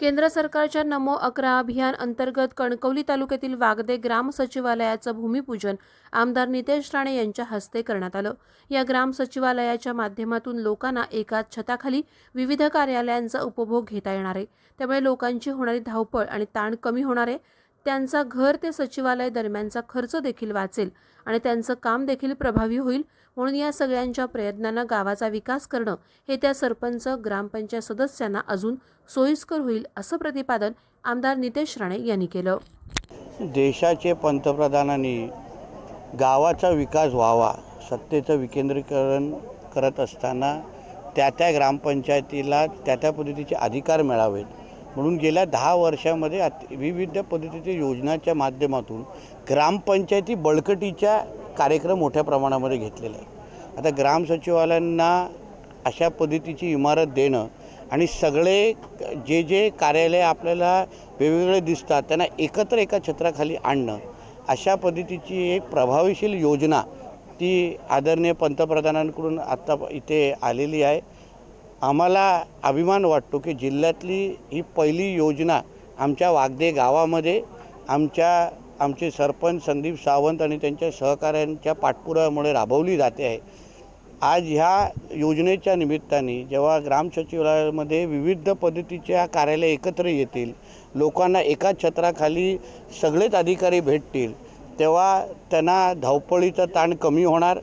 केंद्र सरकारच्या नमो अकरा अभियान अंतर्गत कणकवली तालुक्यातील वागदे ग्राम सचिवालयाचं भूमिपूजन आमदार नितेश राणे यांच्या हस्ते करण्यात आलं. या ग्राम सचिवालयाच्या माध्यमातून लोकांना एकाच छताखाली विविध कार्यालयांचा उपभोग घेता येणार आहे. त्यामुळे लोकांची होणारी धावपळ आणि ताण कमी होणार आहे. त्यांचा घर ते सचिवालय दरम्यानचा खर्च देखील वाचेल आणि त्यांचं काम देखील प्रभावी होईल म्हणून या सगळ्यांच्या प्रयत्नांना गावाचा विकास करणं हे त्या सरपंच ग्रामपंचायत सदस्यांना अजून सोयीस्कर होईल असं प्रतिपादन आमदार नितेश राणे यांनी केलं. देशाचे पंतप्रधानांनी गावाचा विकास व्हावा सत्तेचं विकेंद्रीकरण करत असताना त्या त्या ग्रामपंचायतीला त्या त्या पद्धतीचे अधिकार मिळावेत. म्हणून गेल्या दहा वर्षामध्ये अत विविध पद्धतीच्या योजनाच्या माध्यमातून ग्रामपंचायती बळकटीच्या कार्यक्रम मोठ्या प्रमाणामध्ये घेतलेले आहे आता ग्राम सचिवालयांना अशा पद्धतीची इमारत देणं आणि सगळे जे जे कार्यालय आपल्याला वेगवेगळे दिसतात त्यांना एकत्र एका छत्राखाली आणणं अशा पद्धतीची एक प्रभावीशील योजना ती आदरणीय पंतप्रधानांकडून आत्ता इथे आलेली आहे. आम्हाला अभिमान वाटतो की जिल्ह्यातली ही पहिली योजना आमच्या वागदे गावामध्ये आमच्या आमचे सरपंच संदीप सावंत आणि त्यांच्या सहकाऱ्यांच्या पाठपुराव्यामुळे राबवली जाते आहे. आज ह्या योजनेच्या निमित्ताने जेव्हा ग्राम सचिवालयामध्ये विविध पद्धतीच्या कार्यालय एकत्र येतील लोकांना एकाच छत्राखाली सगळेच अधिकारी भेटतील तेव्हा त्यांना धावपळीचा ताण कमी होणार.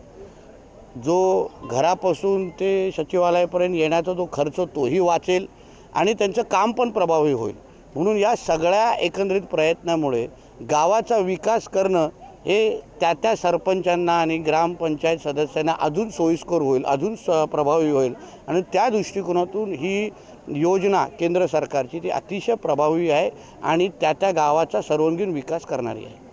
जो घरापासून ते सचिवालयापर्यंत येण्याचा जो खर्च तोही वाचेल आणि त्यांचं काम पण प्रभावी होईल. म्हणून या सगळ्या एकंदरीत प्रयत्नामुळे गावाचा विकास करणं हे त्या त्या सरपंचांना आणि ग्रामपंचायत सदस्यांना अजून सोयीस्कर होईल अजून स प्रभावी होईल आणि त्या दृष्टिकोनातून ही योजना केंद्र सरकारची ती अतिशय प्रभावी आहे आणि त्या त्या गावाचा सर्वांगीण विकास करणारी आहे.